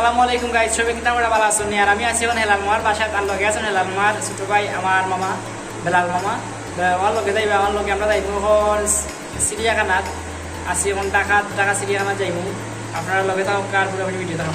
আসসালামু আলাইকুম সবাই কিন্তু আমরা ভালো আছেন আর আমি আছি এখন হেলাল মার বাসায়, তার লগে আছেন হেলাল মার ছোটো ভাই, আমার মামা, বেলাল মামা। আমার লগে যাইবে, আমার লগে আমরা যাইব এখন চিড়িয়াখানাত আছি এখন টাকা টাকা চিড়িয়াখানাত যাইব। আপনার লগে থাকা আর পুরো ভিডিও থাকা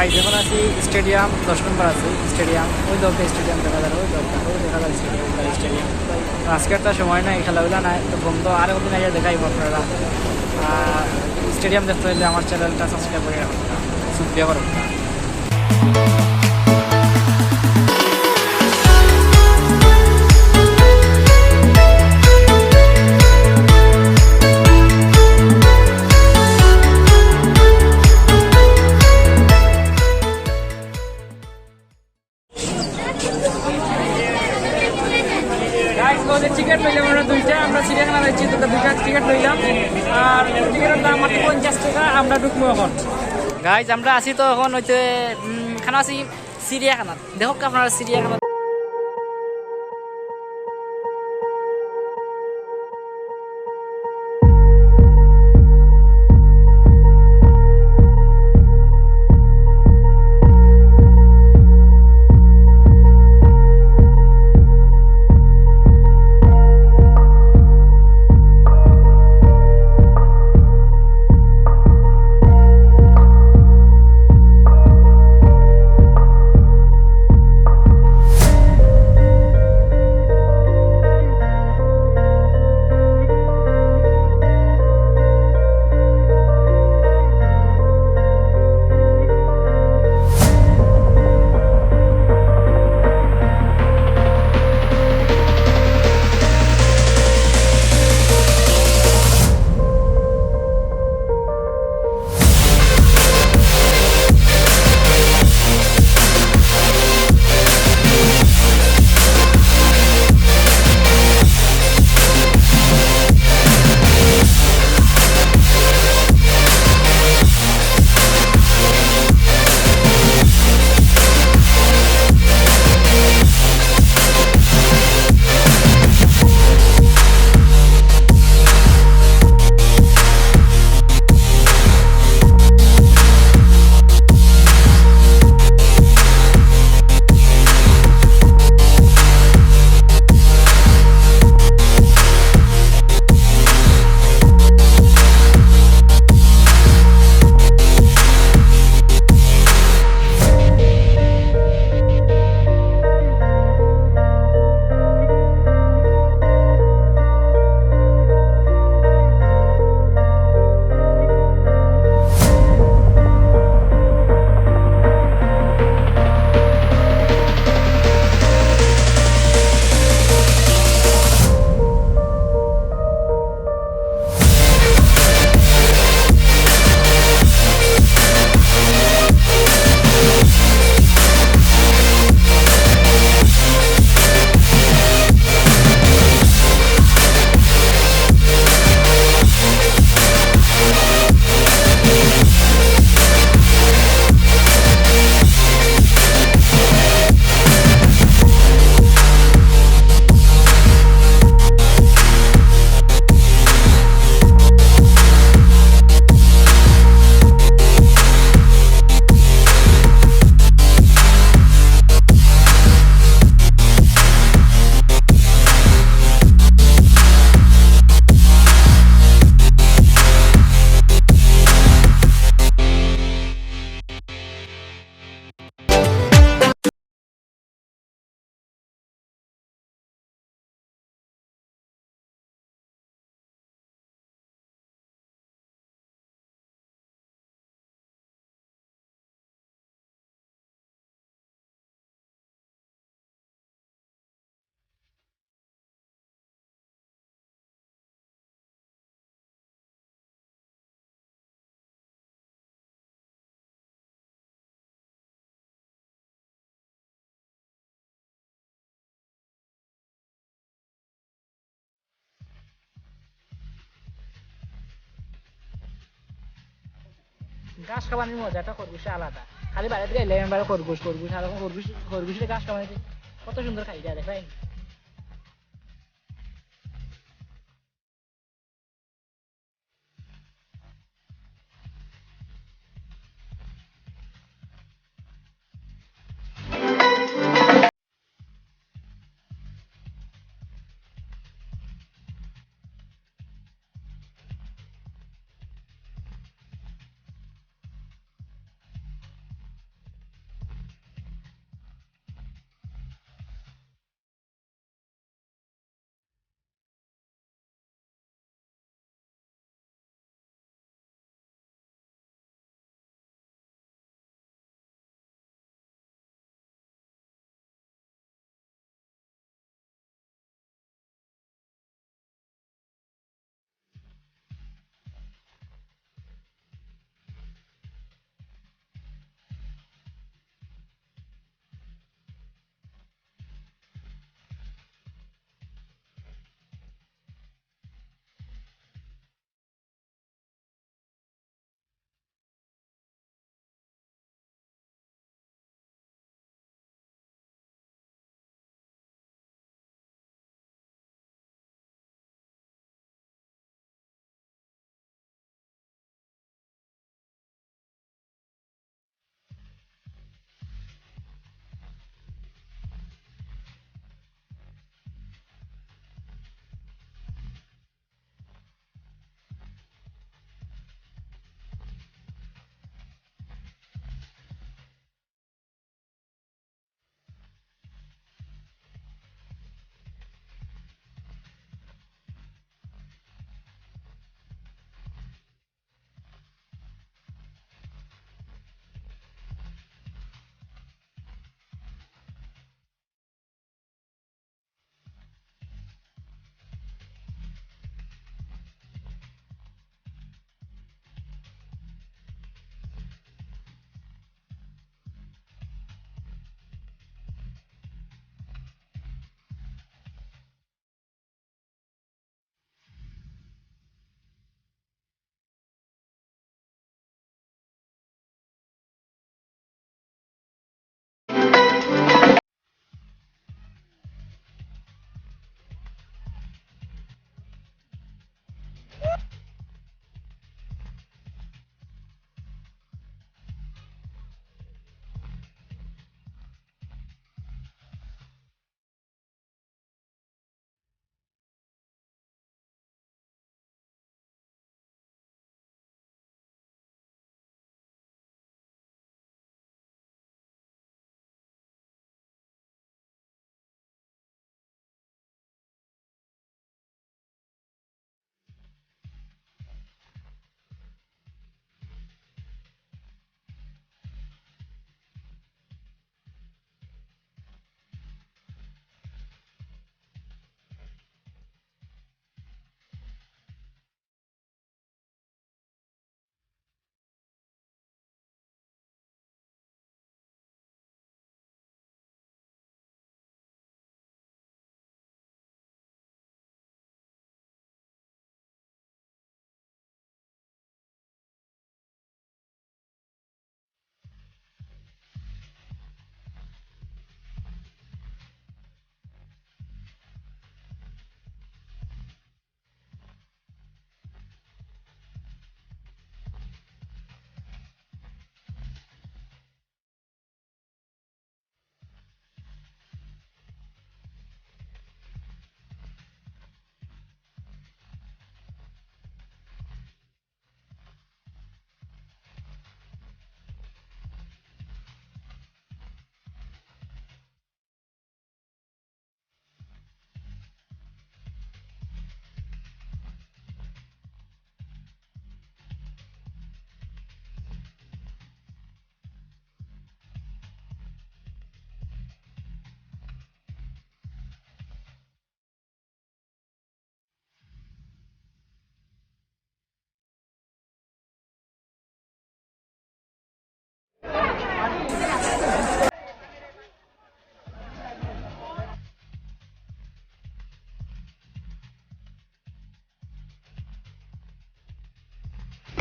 গাইজ এখন আছি স্টেডিয়াম দশ নম্বর আছে স্টেডিয়াম ওই দলটা স্টেডিয়াম দেখা যায় ওই দলটা ওই দেখা যায় স্টেডিয়াম স্টেডিয়াম আজকের তো সময় নাই, খেলাধুলা নাই, তো বন্ধ আরও দিন আগে দেখাইব আপনারা। স্টেডিয়াম দেখতে হলে আমার চ্যানেলটা সাবস্ক্রাইব করে রাখুন সুপ্রিয়া করুন পঞ্চাশ টাকা আমরা ঢুকবো এখন। গাইজ আমরা আছি তো এখন উম, খানা আছি চিড়িয়াখানা দেখো আপনারা চিড়িয়াখানা ঘাস খাওয়ানোর মজাটা সে আলাদা। খালি বাইরে থেকে এলে এবার খরগোশ খরগোশ, আর খরগোশ খরগোশের গাছ কামাইছে কত সুন্দর খাই দেয় দেখাই।